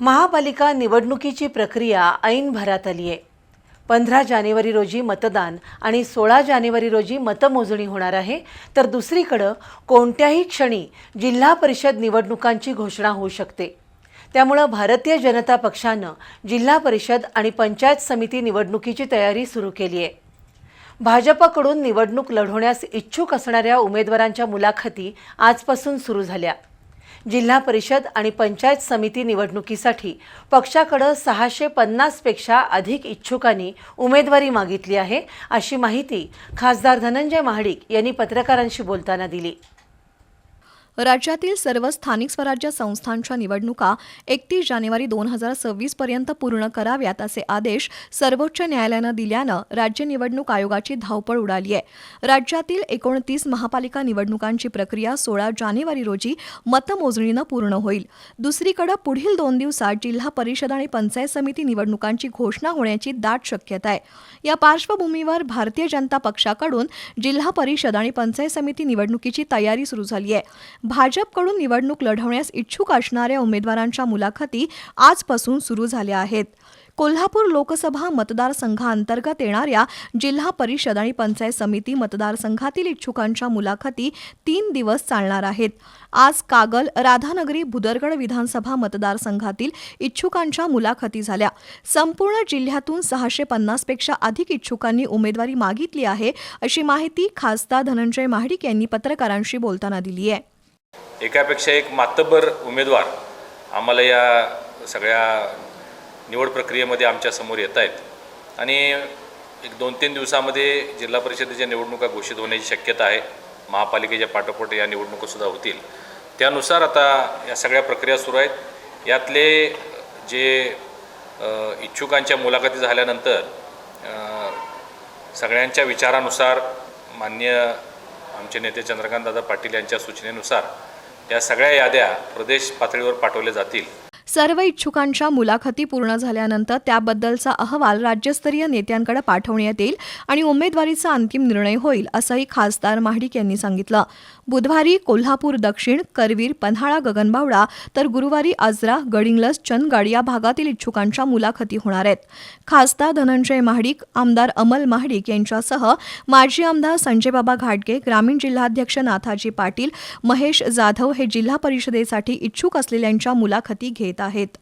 महापालिका निवडणुकीची प्रक्रिया ऐन भरात आली आहे पंधरा जानेवारी रोजी मतदान आणि सोळा जानेवारी रोजी मतमोजणी होणार आहे. तर दुसरीकडं कोणत्याही क्षणी जिल्हा परिषद निवडणुकांची घोषणा होऊ शकते. त्यामुळं भारतीय जनता पक्षानं जिल्हा परिषद आणि पंचायत समिती निवडणुकीची तयारी सुरू केली आहे भाजपकडून निवडणूक लढवण्यास इच्छुक असणाऱ्या उमेदवारांच्या मुलाखती आजपासून सुरू झाल्या. जिल्हा परिषद आणि पंचायत समिती निवडणुकीसाठी पक्षाकडं सहाशे पन्नासपेक्षा अधिक इच्छुकांनी उमेदवारी मागितली आहे अशी माहिती खासदार धनंजय महाडिक यांनी पत्रकारांशी बोलताना दिली. राज्यातील सर्व स्थानिक स्वराज्य संस्थांच्या निवडणुका एकतीस जानेवारी दोन हजार सव्वीस पर्यंत पूर्ण कराव्यात असे आदेश सर्वोच्च न्यायालयानं दिल्यानं राज्य निवडणूक आयोगाची धावपळ उडाली आहे. राज्यातील एकोणतीस महापालिका निवडणुकांची प्रक्रिया सोळा जानेवारी रोजी मतमोजणीनं पूर्ण होईल. दुसरीकडे पुढील दोन दिवसात जिल्हा परिषद आणि पंचायत समिती निवडणुकांची घोषणा होण्याची दाट शक्यता आहे. या पार्श्वभूमीवर भारतीय जनता पक्षाकडून जिल्हा परिषद आणि पंचायत समिती निवडणुकीची तयारी सुरू झाली आहे. भाजपकडून निवडणूक लढवण्यास इच्छुक असणाऱ्या उमेदवारांच्या मुलाखती आजपासून सुरू झाल्या आहेत. कोल्हापूर लोकसभा मतदारसंघांतर्गत येणाऱ्या जिल्हा परिषद आणि पंचायत समिती मतदारसंघातील इच्छुकांच्या मुलाखती तीन दिवस चालणार आहेत. आज कागल राधानगरी भुदरगड विधानसभा मतदारसंघातील इच्छुकांच्या मुलाखती झाल्या. संपूर्ण जिल्ह्यातून सहाशे पन्नासपेक्षा अधिक इच्छुकांनी उमेदवारी मागितली आहे अशी माहिती खासदार धनंजय महाडिक यांनी पत्रकारांशी बोलताना दिली आहे. एकापेक्षा एक मातब्बर उमेदवार आम्हाला या सगळ्या निवड प्रक्रियेमध्ये आमच्यासमोर येत आहेत. आणि एक दोन तीन दिवसामध्ये जिल्हा परिषदेच्या निवडणुका घोषित होण्याची शक्यता आहे. महापालिकेच्या पाठोपाठ या निवडणुकासुद्धा होतील. त्यानुसार आता या सगळ्या प्रक्रिया सुरू आहेत. यातले जे इच्छुकांच्या मुलाखती झाल्यानंतर सगळ्यांच्या विचारानुसार मान्य आमचे नेते चंद्रकांतदादा पाटील यांच्या सूचनेनुसार या सगळ्या याद्या प्रदेश पातळीवर पाठवल्या जातील. सर्व इच्छुकांच्या मुलाखती पूर्ण झाल्यानंतर त्याबद्दलचा अहवाल राज्यस्तरीय नेत्यांकडे पाठवण्यात येईल आणि उमेदवारीचा अंतिम निर्णय होईल असंही खासदार महाडिक यांनी सांगितलं. बुधवारी कोल्हापूर दक्षिण करवीर पन्हाळा गगनबावडा तर गुरुवारी आजरा गडिंगलस चंदगड या भागातील इच्छुकांच्या मुलाखती होणार आहेत. खासदार धनंजय महाडिक आमदार अमल महाडिक यांच्यासह माजी आमदार संजयबाबा घाटगे ग्रामीण जिल्हाध्यक्ष नाथाजी पाटील महेश जाधव हे जिल्हा परिषदेसाठी इच्छुक असलेल्यांच्या मुलाखती घेत येत आहेत.